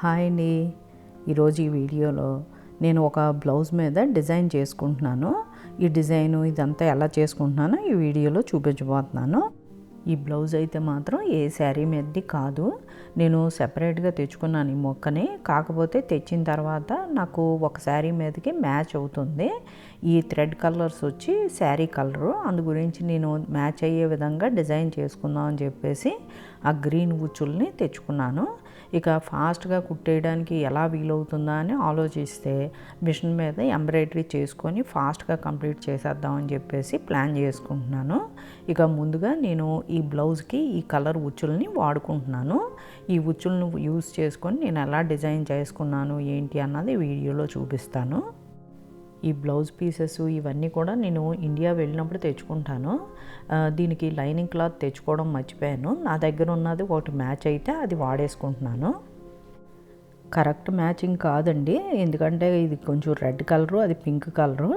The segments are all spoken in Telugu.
హాయ్ అండి. ఈరోజు ఈ వీడియోలో నేను ఒక బ్లౌజ్ మీద డిజైన్ చేసుకుంటున్నాను. ఈ డిజైన్ ఇదంతా ఎలా చేసుకుంటున్నానో ఈ వీడియోలో చూపించబోతున్నాను. ఈ బ్లౌజ్ అయితే మాత్రం ఏ శారీ మీదది కాదు. నేను సెపరేట్గా తెచ్చుకున్నాను ఈ మొక్కని. కాకపోతే తెచ్చిన తర్వాత నాకు ఒక శారీ మీదకి మ్యాచ్ అవుతుంది. ఈ థ్రెడ్ కలర్స్ వచ్చి శారీ కలరు. అందు గురించి నేను మ్యాచ్ అయ్యే విధంగా డిజైన్ చేసుకుందాం అని చెప్పేసి ఆ గ్రీన్ ఉచ్చుల్ని తెచ్చుకున్నాను. ఇక ఫాస్ట్గా కుట్టేయడానికి ఎలా వీలవుతుందా అని ఆలోచిస్తే మిషన్ మీద ఎంబ్రాయిడరీ చేసుకొని ఫాస్ట్గా కంప్లీట్ చేసేద్దామని చెప్పేసి ప్లాన్ చేసుకుంటున్నాను. ఇక ముందుగా నేను ఈ బ్లౌజ్కి ఈ కలర్ ఉచ్చుల్ని వాడుకుంటున్నాను. ఈ ఉచ్చులను యూజ్ చేసుకొని నేను ఎలా డిజైన్ చేసుకున్నాను ఏంటి అన్నది వీడియోలో చూపిస్తాను. ఈ బ్లౌజ్ పీసెస్ ఇవన్నీ కూడా నేను ఇండియా వెళ్ళినప్పుడు తెచ్చుకుంటాను. దీనికి లైనింగ్ క్లాత్ తెచ్చుకోవడం మర్చిపోయాను. నా దగ్గర ఉన్నది ఒకటి మ్యాచ్ అయితే అది వాడేసుకుంటున్నాను. కరెక్ట్ మ్యాచింగ్ కాదండి. ఎందుకంటే ఇది కొంచెం రెడ్ కలరు అది పింక్ కలరు.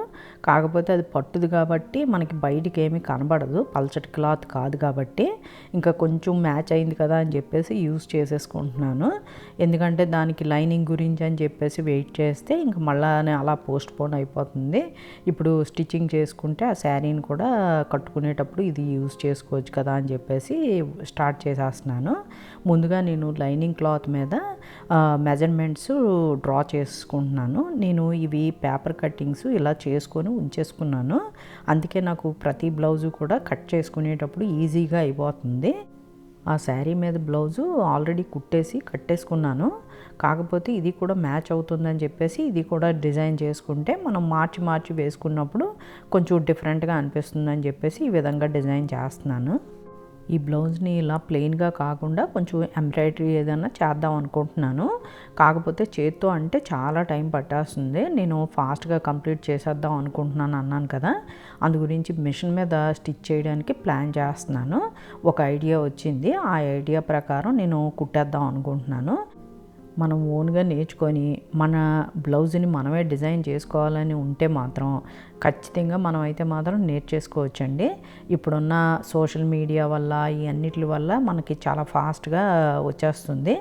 కాకపోతే అది పట్టుది కాబట్టి మనకి బయటికి ఏమీ కనబడదు. పల్చటి క్లాత్ కాదు కాబట్టి. ఇంకా కొంచెం మ్యాచ్ అయింది కదా అని చెప్పేసి యూస్ చేసేసుకుంటున్నాను. ఎందుకంటే దానికి లైనింగ్ గురించి అని చెప్పేసి వెయిట్ చేస్తే ఇంకా మళ్ళీ అలా పోస్ట్ పోన్ అయిపోతుంది. ఇప్పుడు స్టిచ్చింగ్ చేసుకుంటే ఆ శారీని కూడా కట్టుకునేటప్పుడు ఇది యూస్ చేసుకోవచ్చు కదా అని చెప్పేసి స్టార్ట్ చేసేస్తున్నాను. ముందుగా నేను లైనింగ్ క్లాత్ మీద మెజర్మెంట్స్ డ్రా చేసుకుంటున్నాను. నేను ఇవి పేపర్ కట్టింగ్స్ ఇలా చేసుకొని ఉంచేసుకున్నాను. అందుకే నాకు ప్రతి బ్లౌజు కూడా కట్ చేసుకునేటప్పుడు ఈజీగా అయిపోతుంది. ఆ శారీ మీద బ్లౌజు ఆల్రెడీ కుట్టేసి కట్టేసుకున్నాను. కాకపోతే ఇది కూడా మ్యాచ్ అవుతుందని చెప్పేసి ఇది కూడా డిజైన్ చేసుకుంటే మనం మార్చి మార్చి వేసుకున్నప్పుడు కొంచెం డిఫరెంట్గా అనిపిస్తుందని చెప్పేసి ఈ విధంగా డిజైన్ చేస్తున్నాను. ఈ బ్లౌజ్ని ఇలా ప్లెయిన్గా కాకుండా కొంచెం ఎంబ్రాయిడరీ ఏదైనా చేద్దాం అనుకుంటున్నాను. కాకపోతే చేత్తో అంటే చాలా టైం పట్టేస్తుంది. నేను ఫాస్ట్గా కంప్లీట్ చేసేద్దాం అనుకుంటున్నాను అన్నాను కదా. అందు గురించి మిషన్ మీద స్టిచ్ చేయడానికి ప్లాన్ చేస్తున్నాను. ఒక ఐడియా వచ్చింది. ఆ ఐడియా ప్రకారం నేను కుట్టేద్దాం అనుకుంటున్నాను. మనం ఓన్గా నేర్చుకొని మన బ్లౌజ్ని మనమే డిజైన్ చేసుకోవాలని ఉంటే మాత్రం ఖచ్చితంగా మనం అయితే మాత్రం నేర్చేసుకోవచ్చండి. ఇప్పుడున్న సోషల్ మీడియా వల్ల ఈ అన్నిటి వల్ల మనకి చాలా ఫాస్ట్గా వచ్చేస్తుంది.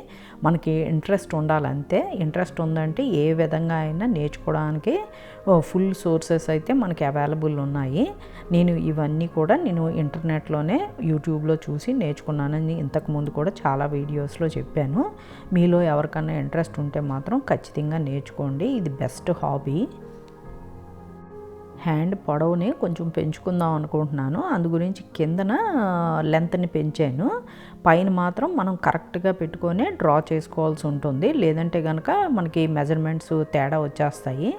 మనకి ఇంట్రెస్ట్ ఉండాలంతే. ఇంట్రెస్ట్ ఉందంటే ఏ విధంగా అయినా నేర్చుకోవడానికి ఫుల్ సోర్సెస్ అయితే మనకి అవైలబుల్ ఉన్నాయి. నేను ఇవన్నీ కూడా నేను ఇంటర్నెట్లోనే యూట్యూబ్లో చూసి నేర్చుకున్నానని ఇంతకుముందు కూడా చాలా వీడియోస్లో చెప్పాను. మీలో ఎవరికైనా ఇంట్రెస్ట్ ఉంటే మాత్రం ఖచ్చితంగా నేర్చుకోండి. ఇది బెస్ట్ హాబీ. హ్యాండ్ పొడవుని కొంచెం పెంచుకుందాం అనుకుంటున్నాను. అందు గురించి కిందన లెంత్ని పెంచాను. పైన మాత్రం మనం కరెక్ట్గా పెట్టుకొని డ్రా చేసుకోవాల్సి ఉంటుంది. లేదంటే కనుక మనకి మెజర్మెంట్స్ తేడా వచ్చేస్తాయి.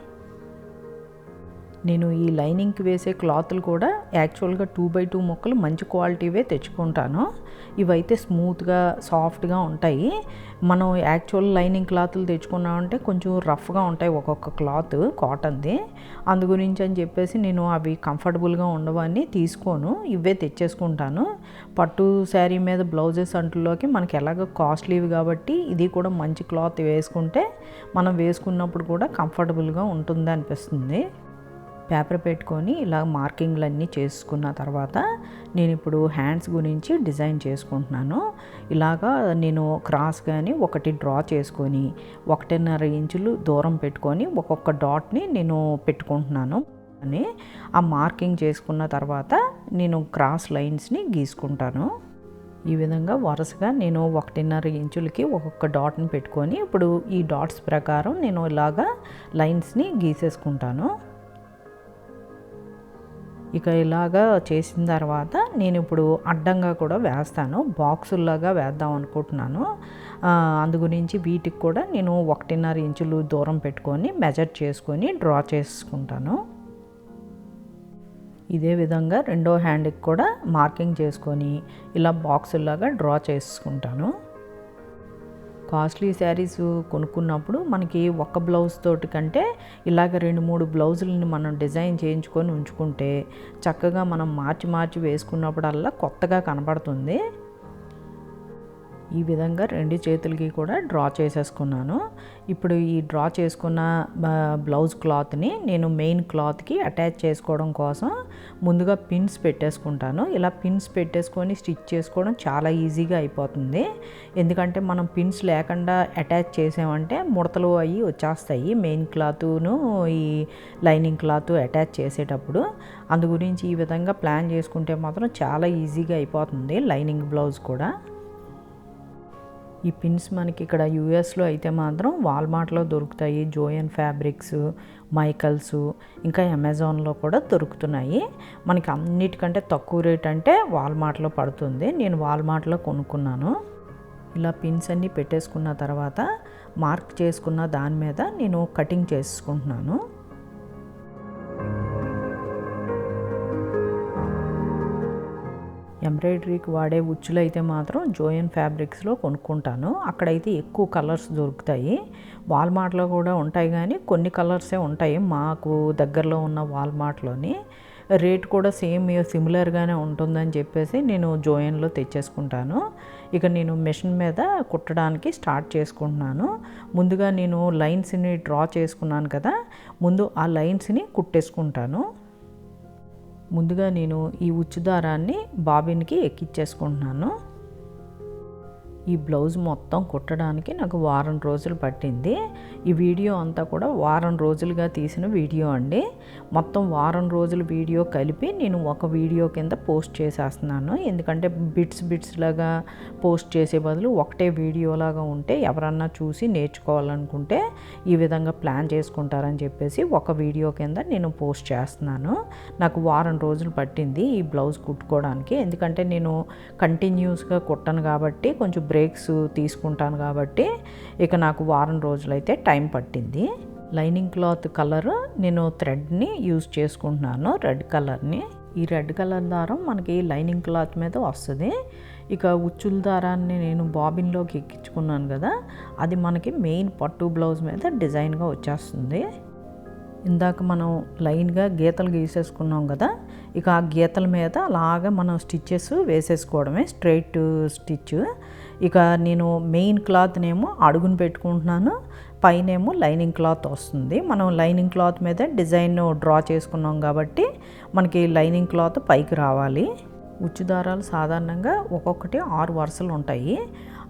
నేను ఈ లైనింగ్కి వేసే క్లాత్లు కూడా యాక్చువల్గా టూ బై టూ మొక్కలు మంచి క్వాలిటీవే తెచ్చుకుంటాను. ఇవైతే స్మూత్గా సాఫ్ట్గా ఉంటాయి. మనం యాక్చువల్ లైనింగ్ క్లాత్లు తెచ్చుకున్నామంటే కొంచెం రఫ్గా ఉంటాయి ఒక్కొక్క క్లాత్ కాటన్ది. అందు గురించి అని చెప్పేసి నేను అవి కంఫర్టబుల్గా ఉండవని తీసుకోను. ఇవే తెచ్చేసుకుంటాను. పట్టు శారీ మీద బ్లౌజెస్ అంటుల్లోకి మనకి ఎలాగో కాస్ట్లీవి కాబట్టి ఇది కూడా మంచి క్లాత్ వేసుకుంటే మనం వేసుకున్నప్పుడు కూడా కంఫర్టబుల్గా ఉంటుంది అనిపిస్తుంది పేపర్ పెట్టుకొని ఇలా మార్కింగ్లన్నీ చేసుకున్న తర్వాత నేను ఇప్పుడు హ్యాండ్స్ గురించి డిజైన్ చేసుకుంటున్నాను. ఇలాగా నేను క్రాస్ కానీ ఒకటి డ్రా చేసుకొని ఒకటిన్నర ఇంచులు దూరం పెట్టుకొని ఒక్కొక్క డాట్ని నేను పెట్టుకుంటున్నాను. అని ఆ మార్కింగ్ చేసుకున్న తర్వాత నేను క్రాస్ లైన్స్ని గీసుకుంటాను. ఈ విధంగా వరుసగా నేను ఒకటిన్నర ఇంచులకి ఒక్కొక్క డాట్ని పెట్టుకొని ఇప్పుడు ఈ డాట్స్ ప్రకారం నేను ఇలాగా లైన్స్ని గీసేసుకుంటాను. ఇక ఇలాగా చేసిన తర్వాత నేను ఇప్పుడు అడ్డంగా కూడా వేస్తాను బాక్సుల్లాగా వేద్దాం అనుకుంటున్నాను. అందు గురించి వీటికి కూడా నేను ఒకటిన్నర ఇంచులు దూరం పెట్టుకొని మెజర్ చేసుకొని డ్రా చేసుకుంటాను. ఇదే విధంగా రెండో హ్యాండ్కి కూడా మార్కింగ్ చేసుకొని ఇలా బాక్సుల్లాగా డ్రా చేసుకుంటాను. కాస్ట్లీ శారీస్ కొనుక్కున్నప్పుడు మనకి ఒక్క బ్లౌజ్ తోటి కంటే ఇలాగ రెండు మూడు బ్లౌజులని మనం డిజైన్ చేయించుకొని ఉంచుకుంటే చక్కగా మనం మార్చి మార్చి వేసుకున్నప్పుడల్లా కొత్తగా కనబడుతుంది. ఈ విధంగా రెండు చేతులకి కూడా డ్రా చేసేసుకున్నాను. ఇప్పుడు ఈ డ్రా చేసుకున్న బ్లౌజ్ క్లాత్ని నేను మెయిన్ క్లాత్కి అటాచ్ చేసుకోవడం కోసం ముందుగా పిన్స్ పెట్టేసుకుంటాను. ఇలా పిన్స్ పెట్టేసుకొని స్టిచ్ చేసుకోవడం చాలా ఈజీగా అయిపోతుంది. ఎందుకంటే మనం పిన్స్ లేకుండా అటాచ్ చేసామంటే ముడతలు అవి వచ్చేస్తాయి. మెయిన్ క్లాతును ఈ లైనింగ్ క్లాత్ అటాచ్ చేసేటప్పుడు. అందు గురించి ఈ విధంగా ప్లాన్ చేసుకుంటే మాత్రం చాలా ఈజీగా అయిపోతుంది లైనింగ్ బ్లౌజ్ కూడా. ఈ పిన్స్ మనకి ఇక్కడ యూఎస్లో అయితే మాత్రం వాల్మార్ట్లో దొరుకుతాయి. జోయన్ ఫ్యాబ్రిక్స్ మైకల్స్ ఇంకా అమెజాన్లో కూడా దొరుకుతున్నాయి. మనకి అన్నిటికంటే తక్కువ రేట్ అంటే వాల్మార్ట్లో పడుతుంది. నేను వాల్మార్ట్లో కొనుక్కున్నాను. ఇలా పిన్స్ అన్నీ పెట్టేసుకున్న తర్వాత మార్క్ చేసుకున్న దాని మీద నేను కటింగ్ చేసుకుంటున్నాను. ఎంబ్రాయిడరీకి వాడే ఉచ్చులు అయితే మాత్రం జోయన్ ఫ్యాబ్రిక్స్లో కొనుక్కుంటాను. అక్కడైతే ఎక్కువ కలర్స్ దొరుకుతాయి. వాల్మార్ట్లో కూడా ఉంటాయి కానీ కొన్ని కలర్సే ఉంటాయి మాకు దగ్గరలో ఉన్న వాల్మార్ట్లోని. రేట్ కూడా సేమ్ సిమిలర్గానే ఉంటుందని చెప్పేసి నేను జోయన్లో తెచ్చేసుకుంటాను. ఇక నేను మెషిన్ మీద కుట్టడానికి స్టార్ట్ చేసుకుంటున్నాను. ముందుగా నేను లైన్స్ని డ్రా చేసుకున్నాను కదా ముందు ఆ లైన్స్ని కుట్టేసుకుంటాను. ముందుగా నేను ఈ ఉచ్చు దారాన్ని బాబిన్కి ఎక్కిచ్చేసుకుంటున్నాను. ఈ బ్లౌజ్ మొత్తం కుట్టడానికి నాకు వారం రోజులు పట్టింది. ఈ వీడియో అంతా కూడా వారం రోజులుగా తీసిన వీడియో అండి. మొత్తం వారం రోజుల వీడియో కలిపి నేను ఒక వీడియో కింద పోస్ట్ చేసేస్తున్నాను. ఎందుకంటే బిట్స్ బిట్స్ లాగా పోస్ట్ చేసే బదులు ఒకటే వీడియోలాగా ఉంటే ఎవరన్నా చూసి నేర్చుకోవాలనుకుంటే ఈ విధంగా ప్లాన్ చేసుకుంటారని చెప్పేసి ఒక వీడియో కింద నేను పోస్ట్ చేస్తున్నాను. నాకు వారం రోజులు పట్టింది ఈ బ్లౌజ్ కుట్టుకోవడానికి. ఎందుకంటే నేను కంటిన్యూస్గా కుట్టను కాబట్టి కొంచెం బ్రేక్స్ తీసుకుంటాను కాబట్టి ఇక నాకు వారం రోజులైతే టైం పట్టింది. లైనింగ్ క్లాత్ కలర్ నేను థ్రెడ్ని యూజ్ చేసుకుంటున్నాను రెడ్ కలర్ని. ఈ రెడ్ కలర్ దారం మనకి లైనింగ్ క్లాత్ మీద వస్తుంది. ఇక ఉచ్చుల దారాన్ని నేను బాబిన్లోకి ఎక్కించుకున్నాను కదా అది మనకి మెయిన్ పట్టు బ్లౌజ్ మీద డిజైన్గా వచ్చేస్తుంది. ఇందాక మనం లైన్గా గీతలు గీసేసుకున్నాం కదా ఇక ఆ గీతల మీద అలాగా మనం స్టిచ్చెస్ వేసేసుకోవడమే స్ట్రైట్ స్టిచ్. ఇక నేను మెయిన్ క్లాత్నేమో అడుగును పెట్టుకుంటున్నాను పైనేమో లైనింగ్ క్లాత్ వస్తుంది. మనం లైనింగ్ క్లాత్ మీద డిజైన్ డ్రా చేసుకున్నాం కాబట్టి మనకి లైనింగ్ క్లాత్ పైకి రావాలి. ఉచ్చు దారాలు సాధారణంగా ఒక్కొక్కటి ఆరు వరుసలు ఉంటాయి.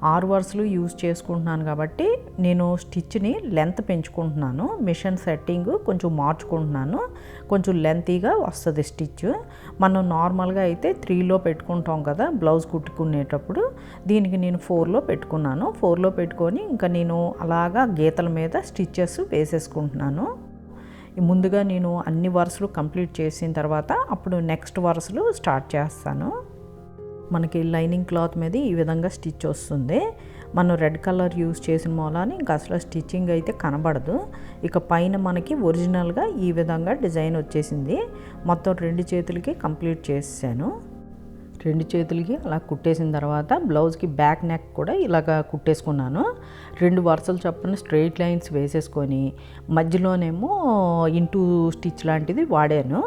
ఆరు వరుసలు యూజ్ చేసుకుంటున్నాను కాబట్టి నేను స్టిచ్ని లెంత్ పెంచుకుంటున్నాను. మిషన్ సెట్టింగ్ కొంచెం మార్చుకుంటున్నాను. కొంచెం లెంతీగా వస్తుంది స్టిచ్. మనం నార్మల్గా అయితే త్రీలో పెట్టుకుంటాం కదా బ్లౌజ్ కుట్టుకునేటప్పుడు. దీనికి నేను ఫోర్లో పెట్టుకున్నాను. ఫోర్లో పెట్టుకొని ఇంకా నేను అలాగా గీతల మీద స్టిచ్చెస్ వేసేసుకుంటున్నాను. ముందుగా నేను అన్ని వరుసలు కంప్లీట్ చేసిన తర్వాత అప్పుడు నెక్స్ట్ వరుసలు స్టార్ట్ చేస్తాను. మనకి లైనింగ్ క్లాత్ మీద ఈ విధంగా స్టిచ్ వస్తుంది. మనం రెడ్ కలర్ యూస్ చేసిన మూలాని ఇంకా అసలు స్టిచ్చింగ్ అయితే కనబడదు. ఇక పైన మనకి ఒరిజినల్గా ఈ విధంగా డిజైన్ వచ్చేసింది. మొత్తం రెండు చేతులకి కంప్లీట్ చేసాను రెండు చేతులకి అలా కుట్టేసిన తర్వాత బ్లౌజ్కి బ్యాక్ నెక్ కూడా ఇలాగ కుట్టేసుకున్నాను. రెండు వరుసలు చొప్పున స్ట్రెయిట్ లైన్స్ వేసేసుకొని మధ్యలోనేమో ఇంటూ స్టిచ్ లాంటిది వాడాను.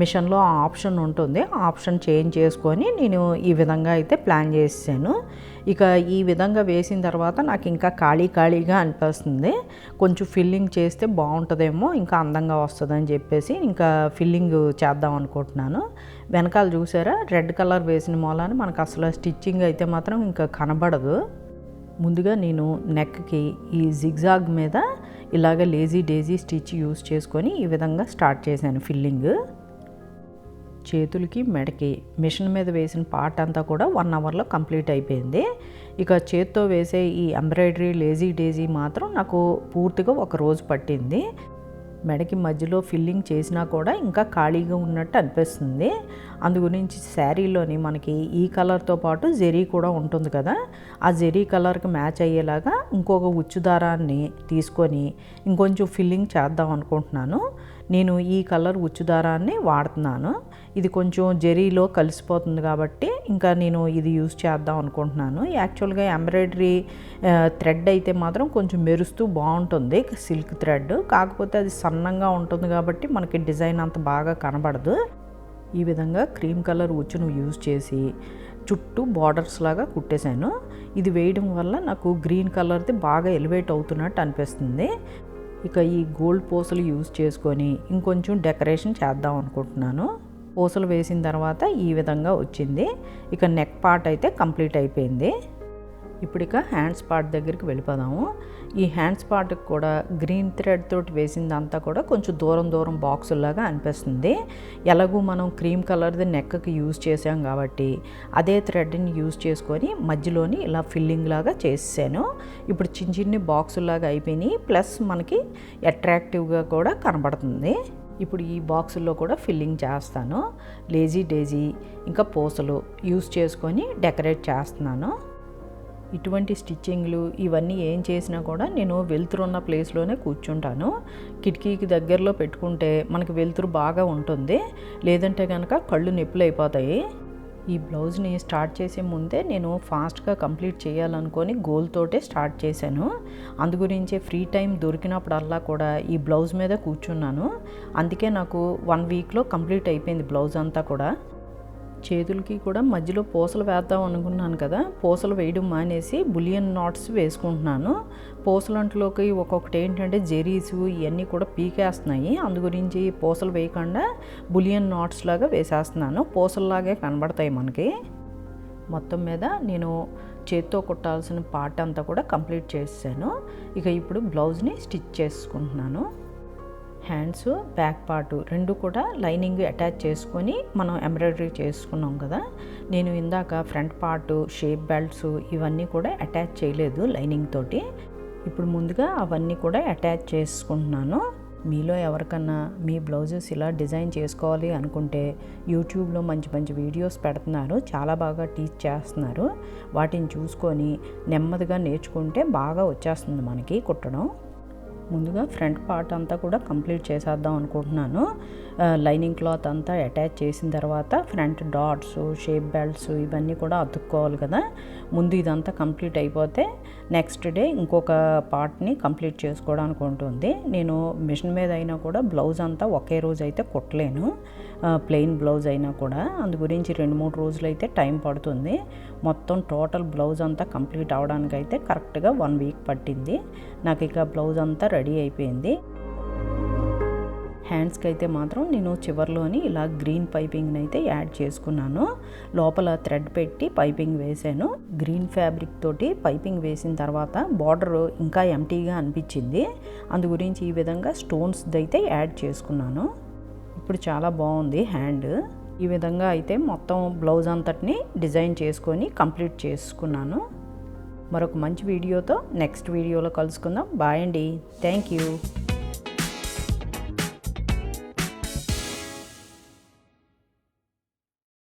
మిషన్లో ఆప్షన్ ఉంటుంది. ఆప్షన్ చేంజ్ చేసుకొని నేను ఈ విధంగా అయితే ప్లాన్ చేసాను ఇక ఈ విధంగా వేసిన తర్వాత నాకు ఇంకా ఖాళీ ఖాళీగా అనిపిస్తుంది. కొంచెం ఫిల్లింగ్ చేస్తే బాగుంటుందేమో ఇంకా అందంగా వస్తుందని చెప్పేసి ఇంకా ఫిల్లింగ్ చేద్దాం అనుకుంటున్నాను. వెనకాల చూసారా? రెడ్ కలర్ వేసిన మూలాన మనకు అసలు స్టిచ్చింగ్ అయితే మాత్రం ఇంకా కనబడదు. ముందుగా నేను నెక్కి ఈ జిగ్జాగ్ మీద ఇలాగ లేజీ డేజీ స్టిచ్ యూస్ చేసుకొని ఈ విధంగా స్టార్ట్ చేశాను ఫిల్లింగ్. చేతులకి మెడకి మిషన్ మీద వేసిన పార్ట్ అంతా కూడా వన్ అవర్లో కంప్లీట్ అయిపోయింది. ఇక చేత్తో వేసే ఈ ఎంబ్రాయిడరీ లేజీ డేజీ మాత్రం నాకు పూర్తిగా ఒక రోజు పట్టింది. మెడకి మధ్యలో ఫిల్లింగ్ చేసినా కూడా ఇంకా ఖాళీగా ఉన్నట్టు అనిపిస్తుంది. అందు గురించి శారీలోని మనకి ఈ కలర్తో పాటు జెరీ కూడా ఉంటుంది కదా ఆ జెరీ కలర్కి మ్యాచ్ అయ్యేలాగా ఇంకొక ఉచ్చు దారాన్ని తీసుకొని ఇంకొంచెం ఫిల్లింగ్ చేద్దాం అనుకుంటున్నాను. నేను ఈ కలర్ ఉచ్చు దారాన్ని వాడుతున్నాను. ఇది కొంచెం జెరీలో కలిసిపోతుంది కాబట్టి ఇంకా నేను ఇది యూజ్ చేద్దాం అనుకుంటున్నాను. యాక్చువల్గా ఎంబ్రాయిడరీ థ్రెడ్ అయితే మాత్రం కొంచెం మెరుస్తూ బాగుంటుంది సిల్క్ థ్రెడ్. కాకపోతే అది సన్నంగా ఉంటుంది కాబట్టి మనకి డిజైన్ అంత బాగా కనబడదు. ఈ విధంగా క్రీమ్ కలర్ ఉచ్చును యూజ్ చేసి చుట్టూ బార్డర్స్ లాగా కుట్టేశాను. ఇది వేయడం వల్ల నాకు గ్రీన్ కలర్ది బాగా ఎలివేట్ అవుతున్నట్టు అనిపిస్తుంది. ఇక ఈ గోల్డ్ పూసలు యూజ్ చేసుకొని ఇంకొంచెం డెకరేషన్ చేద్దాం అనుకుంటున్నాను. పూసలు వేసిన తర్వాత ఈ విధంగా వచ్చింది. ఇక నెక్ పార్ట్ అయితే కంప్లీట్ అయిపోయింది. ఇప్పుడు ఇక హ్యాండ్స్ పార్ట్ దగ్గరికి వెళ్ళిపోదాము. ఈ హ్యాండ్స్ పార్ట్కి కూడా గ్రీన్ థ్రెడ్ తోటి వేసిందంతా కూడా కొంచెం దూరం దూరం బాక్సుల్లాగా అనిపిస్తుంది. ఎలాగూ మనం క్రీమ్ కలర్ది నెక్కకి యూజ్ చేసాం కాబట్టి అదే థ్రెడ్ని యూజ్ చేసుకొని మధ్యలోని ఇలా ఫిల్లింగ్ లాగా చేసాను ఇప్పుడు చిన్న చిన్ని బాక్సుల్లాగా అయిపోయినాయి. ప్లస్ మనకి అట్రాక్టివ్గా కూడా కనబడుతుంది. ఇప్పుడు ఈ బాక్సుల్లో కూడా ఫిల్లింగ్ చేస్తాను. లేజీ డేజీ ఇంకా పూసలు యూస్ చేసుకొని డెకరేట్ చేస్తున్నాను. ఇటువంటి స్టిచ్చింగ్లు ఇవన్నీ ఏం చేసినా కూడా నేను వెలుతురున్న ప్లేస్లోనే కూర్చుంటాను. కిటికీకి దగ్గరలో పెట్టుకుంటే మనకి వెలుతురు బాగా ఉంటుంది. లేదంటే కనుక కళ్ళు నొప్పులు అయిపోతాయి ఈ బ్లౌజ్ని స్టార్ట్ చేసే ముందే నేను ఫాస్ట్గా కంప్లీట్ చేయాలనుకొని గోల్తోటే స్టార్ట్ చేశాను. అందు గురించే ఫ్రీ టైం దొరికినప్పుడల్లా కూడా ఈ బ్లౌజ్ మీద కూర్చున్నాను. అందుకే నాకు వన్ వీక్లో కంప్లీట్ అయిపోయింది బ్లౌజ్ అంతా కూడా. చేతులకి కూడా మధ్యలో పూసలు వేద్దాం అనుకున్నాను కదా పూసలు వేయడం మానేసి బులియన్ నాట్స్ వేసుకుంటున్నాను. పూసలంటలోకి ఒక్కొక్కటి ఏంటంటే జెరీస్ ఇవన్నీ కూడా పీకేస్తున్నాయి. అందు గురించి పూసలు వేయకుండా బులియన్ నాట్స్ లాగా వేసేస్తున్నాను. పూసల్లాగే కనబడతాయి మనకి. మొత్తం మీద నేను చేత్తో కుట్టాల్సిన పార్ట్ అంతా కూడా కంప్లీట్ చేసాను ఇక ఇప్పుడు బ్లౌజ్ని స్టిచ్ చేసుకుంటున్నాను. హ్యాండ్స్ బ్యాక్ పార్ట్ రెండు కూడా లైనింగ్ అటాచ్ చేసుకొని మనం ఎంబ్రాయిడరీ చేసుకున్నాం కదా. నేను ఇందాక ఫ్రంట్ పార్ట్ షేప్ బెల్ట్స్ ఇవన్నీ కూడా అటాచ్ చేయలేదు లైనింగ్ తోటి. ఇప్పుడు ముందుగా అవన్నీ కూడా అటాచ్ చేసుకుంటున్నాను. మీలో ఎవరికన్నా మీ బ్లౌజెస్ ఇలా డిజైన్ చేసుకోవాలి అనుకుంటే యూట్యూబ్లో మంచి మంచి వీడియోస్ పెడుతున్నారు. చాలా బాగా టీచ్ చేస్తున్నారు. వాటిని చూసుకొని నెమ్మదిగా నేర్చుకుంటే బాగా వచ్చేస్తుంది మనకి కుట్టడం. ముందుగా ఫ్రంట్ పార్ట్ అంతా కూడా కంప్లీట్ చేసేద్దాం అనుకుంటున్నాను. లైనింగ్ క్లాత్ అంతా అటాచ్ చేసిన తర్వాత ఫ్రంట్ డాట్స్ షేప్ బెల్ట్స్ ఇవన్నీ కూడా అతుక్కోవాలి కదా. ముందు ఇదంతా కంప్లీట్ అయిపోతే నెక్స్ట్ డే ఇంకొక పార్ట్ని కంప్లీట్ చేసుకోవడానికి ఉంటుంది. నేను మిషన్ మీద అయినా కూడా బ్లౌజ్ అంతా ఒకే రోజు అయితే కుట్టలేను. ప్లెయిన్ బ్లౌజ్ అయినా కూడా. అందు గురించి రెండు మూడు రోజులు అయితే టైం పడుతుంది. మొత్తం టోటల్ బ్లౌజ్ అంతా కంప్లీట్ అవడానికైతే అయితే కరెక్ట్గా వన్ వీక్ పట్టింది. నాకు ఇక బ్లౌజ్ అంతా రెడీ అయిపోయింది. హ్యాండ్స్కి అయితే మాత్రం నేను చివరిలోని ఇలా గ్రీన్ పైపింగ్ని అయితే యాడ్ చేసుకున్నాను. లోపల థ్రెడ్ పెట్టి పైపింగ్ వేసాను. గ్రీన్ ఫ్యాబ్రిక్ తోటి పైపింగ్ వేసిన తర్వాత బార్డర్ ఇంకా ఎంటీగా అనిపించింది. అందు గురించి ఈ విధంగా స్టోన్స్ అయితే యాడ్ చేసుకున్నాను. ఇప్పుడు చాలా బాగుంది హ్యాండ్. ఈ విధంగా అయితే మొత్తం బ్లౌజ్ అంతటిని డిజైన్ చేసుకొని కంప్లీట్ చేసుకున్నాను. మరొక మంచి వీడియోతో నెక్స్ట్ వీడియోలో కలుసుకుందాం. బాయ్ అండి. Thank you.